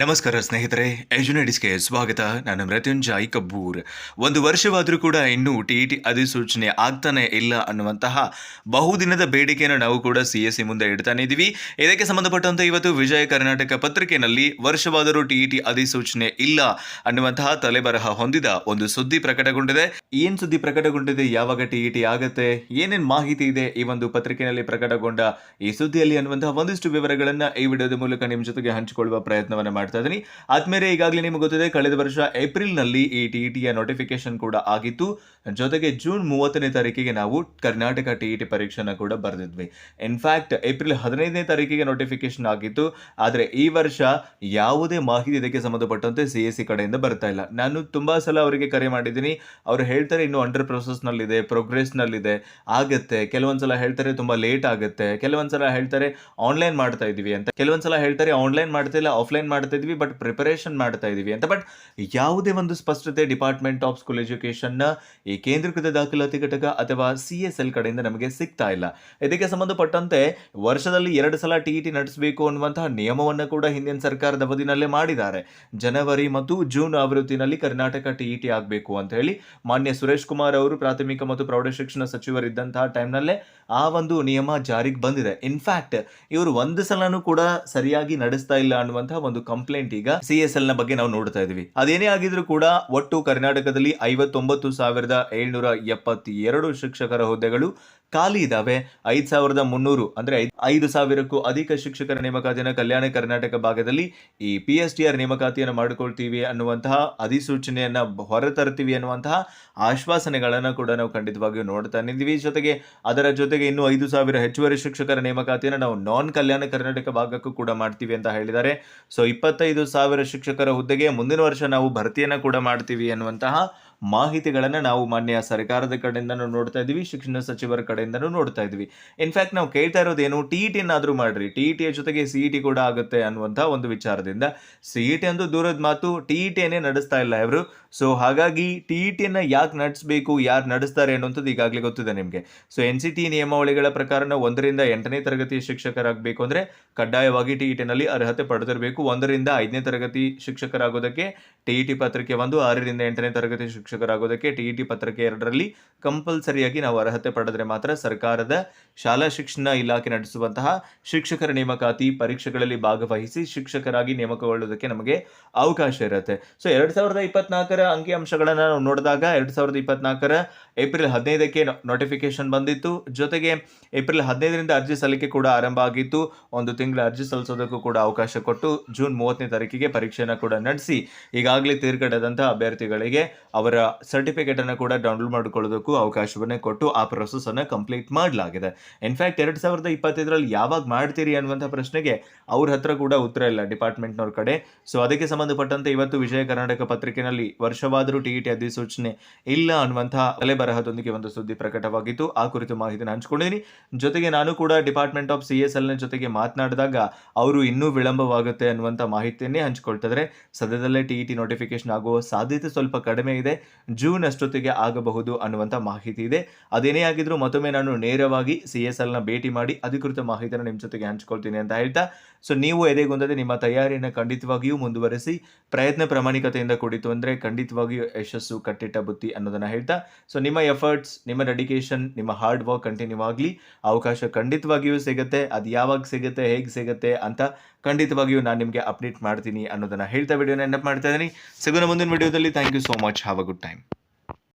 ನಮಸ್ಕಾರ ಸ್ನೇಹಿತರೆ ಎಜುನೇಟಿಸ್ಗೆ ಸ್ವಾಗತ. ನಾನು ಮೃತ್ಯುಂಜಯ್ ಕಬ್ಬೂರ್ ಒಂದು ವರ್ಷವಾದರೂ ಕೂಡ ಇನ್ನೂ ಟಿ ಇ ಟಿ ಅಧಿಸೂಚನೆ ಆಗ್ತಾನೆ ಇಲ್ಲ ಅನ್ನುವಂತಹ ಬಹುದಿನದ ಬೇಡಿಕೆಯನ್ನು ನಾವು ಕೂಡ ಸಿ ಎಸ್ ಸಿ ಮುಂದೆ ಇಡ್ತಾನೆ ಇದ್ದೀವಿ. ಇದಕ್ಕೆ ಸಂಬಂಧಪಟ್ಟಂತೆ ಇವತ್ತು ವಿಜಯ ಕರ್ನಾಟಕ ಪತ್ರಿಕೆಯಲ್ಲಿ ವರ್ಷವಾದರೂ ಟಿ ಇ ಅಧಿಸೂಚನೆ ಇಲ್ಲ ಅನ್ನುವಂತಹ ತಲೆಬರಹ ಹೊಂದಿದ ಒಂದು ಸುದ್ದಿ ಪ್ರಕಟಗೊಂಡಿದೆ. ಏನ್ ಸುದ್ದಿ ಪ್ರಕಟಗೊಂಡಿದೆ? ಯಾವಾಗ ಟಿ ಇ ಟಿ ಆಗುತ್ತೆ? ಏನೇನ್ ಮಾಹಿತಿ ಇದೆ ಈ ಒಂದು ಪತ್ರಿಕೆಯಲ್ಲಿ ಪ್ರಕಟಗೊಂಡ ಈ ಸುದ್ದಿಯಲ್ಲಿ ಅನ್ನುವಂತಹ ಒಂದಿಷ್ಟು ವಿವರಗಳನ್ನ ಈ ವಿಡಿಯೋದ ಮೂಲಕ ನಿಮ್ಮ ಜೊತೆಗೆ ಹಂಚಿಕೊಳ್ಳುವ ಪ್ರಯತ್ನವನ್ನ ಮಾಡ್ತಾ ಇದ್ದೀನಿ. ಆದ್ಮೇಲೆ ಈಗಾಗಲೇ ನಿಮಗೆ ಗೊತ್ತಿದೆ, ಕಳೆದ ವರ್ಷ ಏಪ್ರಿಲ್ನಲ್ಲಿ ಈ ಟಿ ಟಿಯ ನೋಟಿಫಿಕೇಶನ್ ಕೂಡ ಆಗಿತ್ತು. ಜೊತೆಗೆ ಜೂನ್ ಮೂವತ್ತನೇ ತಾರೀಕಿಗೆ ನಾವು ಕರ್ನಾಟಕ ಟಿ ಟಿ ಪರೀಕ್ಷೆನ ಕೂಡ ಬರೆದಿದ್ವಿ. ಇನ್ಫ್ಯಾಕ್ಟ್ ಏಪ್ರಿಲ್ ಹದಿನೈದನೇ ತಾರೀಕಿಗೆ ನೋಟಿಫಿಕೇಶನ್ ಆಗಿತ್ತು. ಆದರೆ ಈ ವರ್ಷ ಯಾವುದೇ ಮಾಹಿತಿ ಇದಕ್ಕೆ ಸಂಬಂಧಪಟ್ಟಂತೆ ಸಿ ಎಸ್ ಸಿ ಕಡೆಯಿಂದ ಬರ್ತಾ ಇಲ್ಲ. ನಾನು ತುಂಬಾ ಸಲ ಅವರಿಗೆ ಕರೆ ಮಾಡಿದ್ದೀನಿ. ಅವರು ಹೇಳ್ತಾರೆ ಇನ್ನು ಅಂಡರ್ ಪ್ರೊಸೆಸ್ನಲ್ಲಿದೆ ಪ್ರೋಗ್ರೆಸ್ನಲ್ಲಿದೆ ಆಗತ್ತೆ. ಕೆಲವೊಂದ್ಸಲ ಹೇಳ್ತಾರೆ ತುಂಬಾ ಲೇಟ್ ಆಗುತ್ತೆ. ಕೆಲವೊಂದ್ಸಲ ಹೇಳ್ತಾರೆ ಆನ್ಲೈನ್ ಮಾಡ್ತಾ ಇದ್ದೀವಿ ಅಂತ. ಕೆಲವೊಂದ್ಸಲ ಹೇಳ್ತಾರೆ ಆನ್ಲೈನ್ ಮಾಡ್ತಾ ಇಲ್ಲ ಆಫ್ಲೈನ್ ಮಾಡ್ತಾ ಇದೀವಿ ಬಟ್ ಪ್ರಿಪರೇಷನ್ ಮಾಡ್ತಾ ಇದ್ದೀವಿ ಅಂತ. ಬಟ್ ಯಾವುದೇ ಒಂದು ಸ್ಪಷ್ಟತೆ ಡಿಪಾರ್ಟ್ಮೆಂಟ್ ಆಫ್ ಸ್ಕೂಲ್ ಎಜುಕೇಷನ್ನ ಈ ಕೇಂದ್ರೀಕೃತ ದಾಖಲಾತಿ ಘಟಕ ಅಥವಾ ಸಿ ಎಸ್ ಎಲ್ ಕಡೆಯಿಂದ ನಮಗೆ ಸಿಗ್ತಾ ಇಲ್ಲ. ಇದಕ್ಕೆ ಸಂಬಂಧಪಟ್ಟಂತೆ ವರ್ಷದಲ್ಲಿ ಎರಡು ಸಲ ಟಿ ಟಿ ನಡೆಸಬೇಕು ಅನ್ನುವಂತಹ ನಿಯಮವನ್ನು ಕೂಡ ಹಿಂದಿನ ಸರ್ಕಾರದ ಅವಧಿನಲ್ಲೇ ಮಾಡಿದ್ದಾರೆ. ಜನವರಿ ಮತ್ತು ಜೂನ್ ಆವೃತ್ತಿನಲ್ಲಿ ಕರ್ನಾಟಕ ಟಿ ಟಿ ಆಗಬೇಕು ಅಂತ ಹೇಳಿ ಮಾನ್ಯ ಸುರೇಶ್ ಕುಮಾರ್ ಅವರು ಪ್ರಾಥಮಿಕ ಮತ್ತು ಪ್ರೌಢಶಿಕ್ಷಣ ಸಚಿವರಿದ್ದಂತಹ ಟೈಮ್ನಲ್ಲೇ ಆ ಒಂದು ನಿಯಮ ಜಾರಿಗೆ ಬಂದಿದೆ. ಇನ್ಫ್ಯಾಕ್ಟ್ ಇವರು ಒಂದು ಸಲನೂ ಕೂಡ ಸರಿಯಾಗಿ ನಡೆಸ್ತಾ ಇಲ್ಲ ಅನ್ನುವಂತಹ ಒಂದು ಕಂಪ್ಲೇಂಟ್ ಈಗ ಸಿ ಎಸ್ ಎಲ್ನ ಬಗ್ಗೆ ನಾವು ನೋಡ್ತಾ ಇದೀವಿ ಅದೇನೇ ಆಗಿದ್ರು ಕೂಡ ಒಟ್ಟು ಕರ್ನಾಟಕದಲ್ಲಿ ಐವತ್ತೊಂಬತ್ತು ಸಾವಿರದ ಏಳ್ನೂರ ಎಪ್ಪತ್ತೆರಡು ಶಿಕ್ಷಕರ ಹುದ್ದೆಗಳು ಖಾಲಿ ಇದಾವೆ. ಐದ್ ಸಾವಿರದ ಮುನ್ನೂರು ಅಂದ್ರೆ ಐದು ಐದು ಸಾವಿರಕ್ಕೂ ಅಧಿಕ ಶಿಕ್ಷಕರ ನೇಮಕಾತಿಯನ್ನು ಕಲ್ಯಾಣ ಕರ್ನಾಟಕ ಭಾಗದಲ್ಲಿ ಈ ಪಿ ಎಸ್ ಟಿ ಆರ್ ನೇಮಕಾತಿಯನ್ನು ಮಾಡಿಕೊಳ್ತೀವಿ ಅನ್ನುವಂತಹ ಅಧಿಸೂಚನೆಯನ್ನು ಹೊರತರ್ತೀವಿ ಅನ್ನುವಂತಹ ಆಶ್ವಾಸನೆಗಳನ್ನು ಕೂಡ ನಾವು ಖಂಡಿತವಾಗಿಯೂ ನೋಡ್ತಾ ನಿಂತೀವಿ ಜೊತೆಗೆ ಅದರ ಜೊತೆಗೆ ಇನ್ನೂ ಐದು ಸಾವಿರ ಹೆಚ್ಚುವರಿ ಶಿಕ್ಷಕರ ನೇಮಕಾತಿಯನ್ನು ನಾವು ನಾನ್ ಕಲ್ಯಾಣ ಕರ್ನಾಟಕ ಭಾಗಕ್ಕೂ ಕೂಡ ಮಾಡ್ತೀವಿ ಅಂತ ಹೇಳಿದ್ದಾರೆ. ಸೊ ಇಪ್ಪತ್ತೈದು ಸಾವಿರ ಶಿಕ್ಷಕರ ಹುದ್ದೆಗೆ ಮುಂದಿನ ವರ್ಷ ನಾವು ಭರ್ತಿಯನ್ನು ಕೂಡ ಮಾಡ್ತೀವಿ ಅನ್ನುವಂತಹ ಮಾಹಿತಿಗಳನ್ನ ನಾವು ಮಾನ್ಯ ಸರ್ಕಾರದ ಕಡೆಯಿಂದನೂ ನೋಡ್ತಾ ಇದ್ದೀವಿ, ಶಿಕ್ಷಣ ಸಚಿವರ ಕಡೆಯಿಂದನೂ ನೋಡ್ತಾ ಇದ್ದೀವಿ. ಇನ್ಫ್ಯಾಕ್ಟ್ ನಾವು ಕೇಳ್ತಾ ಇರೋದೇನು ಟಿ ಟಿ ಟಿನಾದರೂ ಮಾಡಿರಿ. ಟಿ ಇ ಟಿಯ ಜೊತೆಗೆ ಸಿ ಇ ಟಿ ಕೂಡ ಆಗುತ್ತೆ ಅನ್ನುವಂಥ ಒಂದು ವಿಚಾರದಿಂದ ಸಿ ಇ ಟಿ ಅಂದು ದೂರದ ಮಾತು ಟಿ ಇ ಟಿಯನ್ನೇ ನಡೆಸ್ತಾ ಇಲ್ಲ ಇವರು ಸೊ ಹಾಗಾಗಿ ಟಿ ಇ ಟಿಯನ್ನ ಯಾಕೆ ನಡೆಸಬೇಕು, ಯಾರು ನಡೆಸ್ತಾರೆ ಅನ್ನುವಂಥದ್ದು ಈಗಾಗಲೇ ಗೊತ್ತಿದೆ ನಿಮಗೆ. ಸೊ ಎನ್ ಸಿ ಟಿ ನಿಯಮಾವಳಿಗಳ ಪ್ರಕಾರ ಒಂದರಿಂದ ಎಂಟನೇ ತರಗತಿಯ ಶಿಕ್ಷಕರಾಗಬೇಕು ಅಂದರೆ ಕಡ್ಡಾಯವಾಗಿ ಟಿ ಇ ಟಿನಲ್ಲಿ ಅರ್ಹತೆ ಪಡೆದಿರಬೇಕು. ಒಂದರಿಂದ ಐದನೇ ತರಗತಿ ಶಿಕ್ಷಕರಾಗೋದಕ್ಕೆ ಟಿ ಟಿ ಪತ್ರಿಕೆ ಒಂದು ಆರರಿಂದ ಎಂಟನೇ ತರಗತಿ ಶಿಕ್ಷಕರಾಗೋದಕ್ಕೆ ಟಿ ಟಿ ಪತ್ರಿಕೆ ಎರಡರಲ್ಲಿ ಕಂಪಲ್ಸರಿಯಾಗಿ ನಾವು ಅರ್ಹತೆ ಪಡೆದರೆ ಮಾತ್ರ ಸರ್ಕಾರದ ಶಾಲಾ ಶಿಕ್ಷಣ ಇಲಾಖೆ ನಡೆಸುವಂತಹ ಶಿಕ್ಷಕರ ನೇಮಕಾತಿ ಪರೀಕ್ಷೆಗಳಲ್ಲಿ ಭಾಗವಹಿಸಿ ಶಿಕ್ಷಕರಾಗಿ ನೇಮಕಗೊಳ್ಳುವುದಕ್ಕೆ ನಮಗೆ ಅವಕಾಶ ಇರುತ್ತೆ. ಸೊ ಎರಡ್ ಸಾವಿರದ ಇಪ್ಪತ್ನಾಲ್ಕರ ಅಂಕಿಅಂಶಗಳನ್ನು ನಾವು ನೋಡಿದಾಗ ಎರಡ್ ಸಾವಿರದ ಇಪ್ಪತ್ನಾಲ್ಕರ ಏಪ್ರಿಲ್ ಹದಿನೈದಕ್ಕೆ ನೋಟಿಫಿಕೇಶನ್ ಬಂದಿತ್ತು. ಜೊತೆಗೆ ಏಪ್ರಿಲ್ ಹದಿನೈದರಿಂದ ಅರ್ಜಿ ಸಲ್ಲಿಕೆ ಕೂಡ ಆರಂಭ ಆಗಿತ್ತು. ಒಂದು ತಿಂಗಳ ಅರ್ಜಿ ಸಲ್ಲಿಸೋದಕ್ಕೂ ಕೂಡ ಅವಕಾಶ ಕೊಟ್ಟು ಜೂನ್ ಮೂವತ್ತನೇ ತಾರೀಕಿಗೆ ಪರೀಕ್ಷೆಯನ್ನು ಕೂಡ ನಡೆಸಿ ಈಗಾಗಲೇ ತೀರ್ಗಡದಂತಹ ಅಭ್ಯರ್ಥಿಗಳಿಗೆ ಅವರ ಸರ್ಟಿಫಿಕೇಟ್ ಅನ್ನು ಕೂಡ ಡೌನ್ಲೋಡ್ ಮಾಡಿಕೊಳ್ಳೋದಕ್ಕೂ ಅವಕಾಶವನ್ನೇ ಕೊಟ್ಟು ಆ ಪ್ರೊಸೆಸ್ ಅನ್ನು ಕಂಪ್ಲೀಟ್ ಮಾಡಲಾಗಿದೆ. ಇನ್ಫ್ಯಾಕ್ಟ್ ಎರಡು ಸಾವಿರದ ಇಪ್ಪತ್ತೈದರಲ್ಲಿ ಯಾವಾಗ ಮಾಡ್ತೀರಿ ಅನ್ನುವಂಥ ಪ್ರಶ್ನೆಗೆ ಅವ್ರ ಹತ್ರ ಕೂಡ ಉತ್ತರ ಇಲ್ಲ ಡಿಪಾರ್ಟ್ಮೆಂಟ್ನವ್ರ ಕಡೆ. ಸೊ ಅದಕ್ಕೆ ಸಂಬಂಧಪಟ್ಟಂತೆ ಇವತ್ತು ವಿಜಯ ಕರ್ನಾಟಕ ಪತ್ರಿಕೆಯಲ್ಲಿ ವರ್ಷವಾದರೂ ಟಿ ಟಿ ಅಧಿಸೂಚನೆ ಇಲ್ಲ ಅನ್ನುವಂತಹ ತಲೆಬರಹದೊಂದಿಗೆ ಒಂದು ಸುದ್ದಿ ಪ್ರಕಟವಾಗಿತ್ತು. ಆ ಕುರಿತು ಮಾಹಿತಿನ ಹಂಚ್ಕೊಂಡಿದ್ದೀನಿ ಜೊತೆಗೆ ನಾನು ಕೂಡ ಡಿಪಾರ್ಟ್ಮೆಂಟ್ ಆಫ್ ಸಿ ಎಸ್ ಎಲ್ನ ಜೊತೆಗೆ ಮಾತನಾಡಿದಾಗ ಅವರು ಇನ್ನೂ ವಿಳಂಬವಾಗುತ್ತೆ ಅನ್ನುವಂಥ ಮಾಹಿತಿಯನ್ನೇ ಹಂಚಿಕೊಳ್ತಿದ್ರೆ ಸದ್ಯದಲ್ಲೇ ಟಿ ಟಿ ನೋಟಿಫಿಕೇಶನ್ ಆಗುವ ಸಾಧ್ಯತೆ ಸ್ವಲ್ಪ ಕಡಿಮೆ ಇದೆ. ಜೂನ್ ಅಷ್ಟೊತ್ತಿಗೆ ಆಗಬಹುದು ಅನ್ನುವಂಥ ಮಾಹಿತಿ ಇದೆ. ಅದೇನೇ ಆಗಿದ್ರು ಮತ್ತೊಮ್ಮೆ ನಾನು ನೇರವಾಗಿ ಸಿ ಎಸ್ ಎಲ್ನ ಭೇಟಿ ಮಾಡಿ ಅಧಿಕೃತ ಮಾಹಿತಿಯನ್ನು ನಿಮ್ಮ ಜೊತೆಗೆ ಹಂಚ್ಕೊಳ್ತೀನಿ ಅಂತ ಹೇಳ್ತಾ ಸೊ ನೀವು ಎದೆಗೊಂದದೆ ನಿಮ್ಮ ತಯಾರಿಯನ್ನು ಖಂಡಿತವಾಗಿಯೂ ಮುಂದುವರೆಸಿ, ಪ್ರಯತ್ನ ಪ್ರಾಮಾಣಿಕತೆಯಿಂದ ಕೂಡಿತು ಅಂದರೆ ಖಂಡಿತವಾಗಿಯೂ ಯಶಸ್ಸು, ಕಟ್ಟಿಟ್ಟ ಬುತ್ತಿ ಅನ್ನೋದನ್ನ ಹೇಳ್ತಾ ಸೊ ನಿಮ್ಮ ಎಫರ್ಟ್ಸ್, ನಿಮ್ಮ ಡೆಡಿಕೇಶನ್ ನಿಮ್ಮ ಹಾರ್ಡ್ ವರ್ಕ್ ಕಂಟಿನ್ಯೂ ಆಗಲಿ, ಅವಕಾಶ ಖಂಡಿತವಾಗಿಯೂ ಸಿಗುತ್ತೆ, ಅದು ಯಾವಾಗ ಸಿಗುತ್ತೆ, ಹೇಗೆ ಸಿಗುತ್ತೆ ಅಂತ ಖಂಡಿತವಾಗಿಯೂ ನಾನು ನಿಮಗೆ ಅಪ್ಡೇಟ್ ಮಾಡ್ತೀನಿ ಅನ್ನೋದನ್ನ ಹೇಳ್ತಾ ವಿಡಿಯೋನ ಎಂಡ್ ಮಾಡ್ತಾ ಇದ್ದೀನಿ. ಸಿಗೋಣ ಮುಂದಿನ ವಿಡಿಯೋದಲ್ಲಿ. Thank you so much have a good time